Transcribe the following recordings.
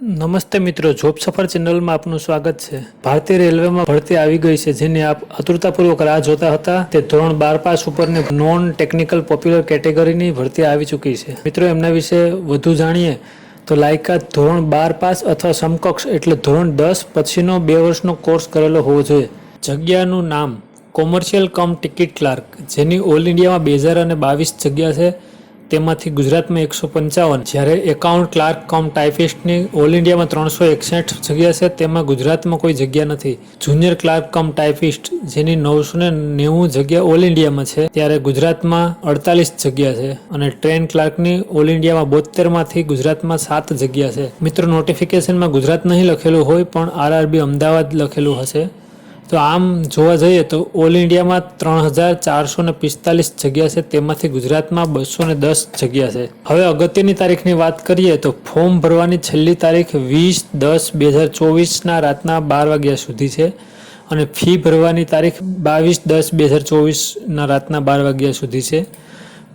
નમસ્તે મિત્રો, જોબ સફર ચેનલમાં આપનું સ્વાગત છે. ભારતીય રેલવેમાં ભરતી આવી ગઈ છે, જેની આપ આતુરતાપૂર્વક રાહ જોતા હતા તે ધોરણ બાર પાસ ઉપરની નોન ટેકનિકલ પોપ્યુલર કેટેગરીની ભરતી આવી ચૂકી છે. મિત્રો, એમના વિશે વધુ જાણીએ તો લાયકાત ધોરણ બાર પાસ અથવા સમકક્ષ એટલે ધોરણ દસ પછીનો બે વર્ષનો કોર્સ કરેલો હોવો જોઈએ. જગ્યાનું નામ કોમર્શિયલ કમ ટિકિટ ક્લાર્ક, જેની ઓલ ઇન્ડિયામાં બે હજાર અને બાવીસ જગ્યા છે. તેમાંથી ગુજરાતમાં એકસો પંચાવન. જ્યારે એકાઉન્ટ ક્લાર્ક કમ ટાઈપિસ્ટની ઓલ ઇન્ડિયામાં ત્રણસો એકસઠ જગ્યા છે, તેમાં ગુજરાતમાં કોઈ જગ્યા નથી. જુનિયર ક્લાર્ક કમ ટાઈપિસ્ટ જેની નવસો ને નેવું જગ્યા ઓલ ઇન્ડિયામાં છે, ત્યારે ગુજરાતમાં અડતાલીસ જગ્યા છે અને ટ્રેન ક્લાર્કની ઓલ ઇન્ડિયામાં બોતેરમાંથી ગુજરાતમાં સાત જગ્યા છે. મિત્રો નોટિફિકેશનમાં ગુજરાત નહીં લખેલું હોય, પણ આરઆરબી અમદાવાદ લખેલું હશે. તો આમ જોવા જઈએ તો ઓલ ઇન્ડિયામાં ત્રણ હજાર ચારસો ને પિસ્તાલીસ જગ્યા છે. તેમાંથી ગુજરાતમાં બસો ને દસ જગ્યા છે. હવે અગત્યની તારીખની વાત કરીએ તો ફોર્મ ભરવાની છેલ્લી તારીખ વીસ દસ બે હજાર ચોવીસના રાતના બાર વાગ્યા સુધી છે. અને ફી ભરવાની તારીખ બાવીસ દસ બે હજાર ચોવીસના રાતના બાર વાગ્યા સુધી છે.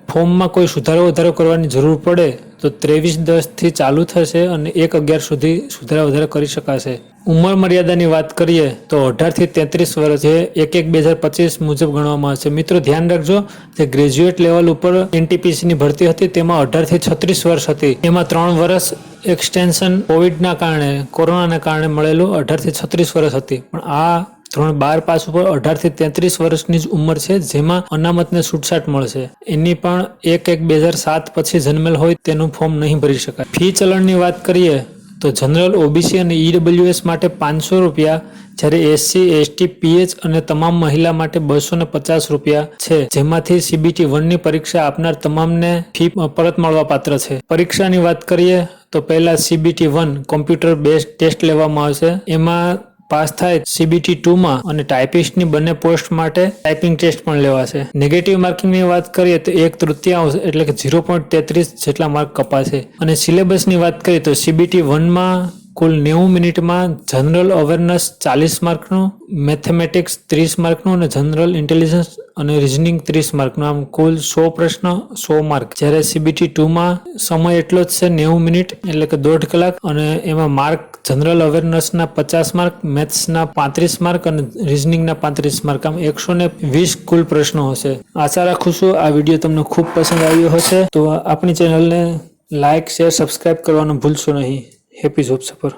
ફોર્મમાં કોઈ સુધારો વધારો કરવાની જરૂર પડે તો ત્રેવીસ દસથી ચાલુ થશે અને એક અગિયાર સુધી સુધારા વધારા કરી શકાશે. ઉંમર મર્યાદાની વાત કરીએ તો અઢારથી તેત્રીસ વર્ષ જે એક એક બે હજાર પચીસ મુજબ ગણવામાં આવશે. મિત્રો, ધ્યાન રાખજો જે ગ્રેજ્યુએટ લેવલ ઉપર એનટીપીસીની ભરતી હતી, તેમાં અઢારથી છત્રીસ વર્ષ હતી. એમાં ત્રણ વર્ષ એક્સટેન્શન કોવિડના કારણે, કોરોનાના કારણે મળેલું અઢારથી છત્રીસ વર્ષ હતી. પણ આ ધોરણ બાર પાસ ઉપર અઢારથી તેત્રીસ વર્ષની જ ઉંમર છે, જેમાં અનામતને છૂટછાટ મળશે. એની પણ એક એક બે હજાર સાત પછી જન્મેલ હોય તેનું ફોર્મ નહીં ભરી શકાય. ફી ચલણની વાત કરીએ તો જનરલ ઓબીસી અને ઈડબ્લ્યુએસ માટે પાંચસો રૂપિયા, જ્યારે એસસી એસટી પીએચ અને તમામ મહિલા માટે બસો ને પચાસ રૂપિયા છે. જેમાંથી સીબીટી વનની પરીક્ષા આપનાર તમામને ફી પરત મળવા પાત્ર છે. પરીક્ષાની વાત કરીએ, તો પહેલા CBT one computer base test લેવામાં આવશે. એમાં પાસ થાય સીબીટી ટુમાં અને ટાઈપિસ્ટની બંને પોસ્ટ માટે ટાઈપિંગ ટેસ્ટ પણ લેવાશે. નેગેટિવ માર્કિંગની વાત કરીએ તો એક તૃતીયાંશ એટલે કે ઝીરો પોઈન્ટ તેત્રીસ જેટલા માર્ક કપાશે. અને સિલેબસની વાત કરીએ તો સીબીટી વનમાં કુલ નેવું મિનિટમાં જનરલ અવેરનેસ ચાલીસ માર્કનું, મેથેમેટિક્સ ત્રીસ માર્કનું અને જનરલ ઇન્ટેલિજન્સ અને રિઝનિંગ ત્રીસ માર્કનું. આમ કુલ સો પ્રશ્ન, સો માર્ક. જ્યારે સીબીટી ટુમાં સમય એટલો જ છે, નેવું મિનિટ, એટલે કે દોઢ કલાક, અને એમાં માર્ક જનરલ અવેરનેસના પચાસ માર્ક, મેથ્સના પાંત્રીસ માર્ક અને રિઝનિંગના પાંત્રીસ માર્ક. આમ એકસો ને વીસ કુલ પ્રશ્નો હશે. આશા રાખું છું આ વીડિયો તમને ખૂબ પસંદ આવ્યો હશે. તો આપણી ચેનલને લાઇક, શેર, સબસ્ક્રાઇબ કરવાનું ભૂલશો નહીં. હેપી જોબ સફર